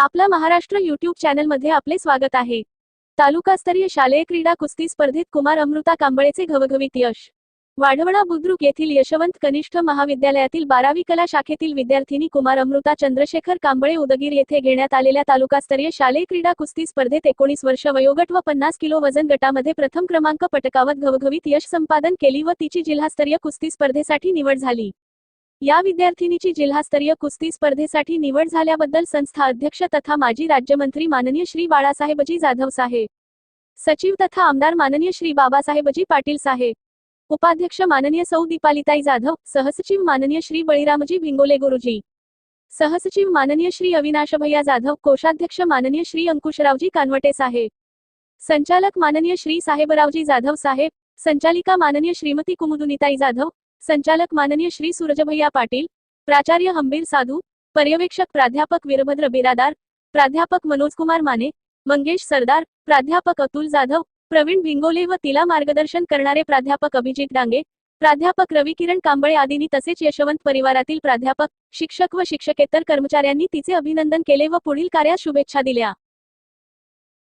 आपला महाराष्ट्र युट्यूब चॅनलमध्ये आपले स्वागत आहे. तालुकास्तरीय शालेय क्रीडा कुस्ती स्पर्धेत कुमार अमृता कांबळेचे घवघवीत यश. वाढवणा बुद्रुक येथील यशवंत कनिष्ठ महाविद्यालयातील बारावी कला शाखेतील विद्यार्थिनी कुमार अमृता चंद्रशेखर कांबळे उदगीर येथे घेण्यात आलेल्या तालुकास्तरीय शालेय क्रीडा कुस्ती स्पर्धेत एकोणीस वर्ष वयोगट व पन्नास किलो वजन गटामध्ये प्रथम क्रमांक पटकावत घवघवीत यश संपादन केली व तिची जिल्हास्तरीय कुस्ती स्पर्धेसाठी निवड झाली. या विद्यार्थिनीची जिल्हास्तरीय कुस्ती स्पर्धेसाठी निवड झाल्याबद्दल संस्था अध्यक्ष तथा माजी राज्यमंत्री माननीय श्री बाळासाहेबजी जाधव साहेब सचिव तथा आमदार माननीय श्री बाबासाहेबजी पाटील साहेब उपाध्यक्ष माननीय सौ दीपालिताई जाधव सहसचिव माननीय श्री बळीरामजी भिंगोले गुरुजी. सहसचिव माननीय श्री अविनाश भैया जाधव कोषाध्यक्ष माननीय श्री अंकुशरावजी कानवटे साहेब संचालक माननीय श्री साहेबरावजी जाधव साहेब संचालिका माननीय श्रीमती कुमुदुनिताई जाधव संचालक माननीय श्री सूरजभैया पाटील प्राचार्य हंबीर साधू पर्यवेक्षक प्राध्यापक वीरभद्र बिरादार प्राध्यापक मनोजकुमार माने मंगेश सरदार प्राध्यापक अतुल जाधव प्रवीण भिंगोले व तिला मार्गदर्शन करणारे प्राध्यापक अभिजित डांगे प्राध्यापक रवी किरण कांबळे आदींनी तसेच यशवंत परिवारातील प्राध्यापक शिक्षक व शिक्षकेतर कर्मचाऱ्यांनी तिचे अभिनंदन केले व पुढील कार्यात शुभेच्छा दिल्या.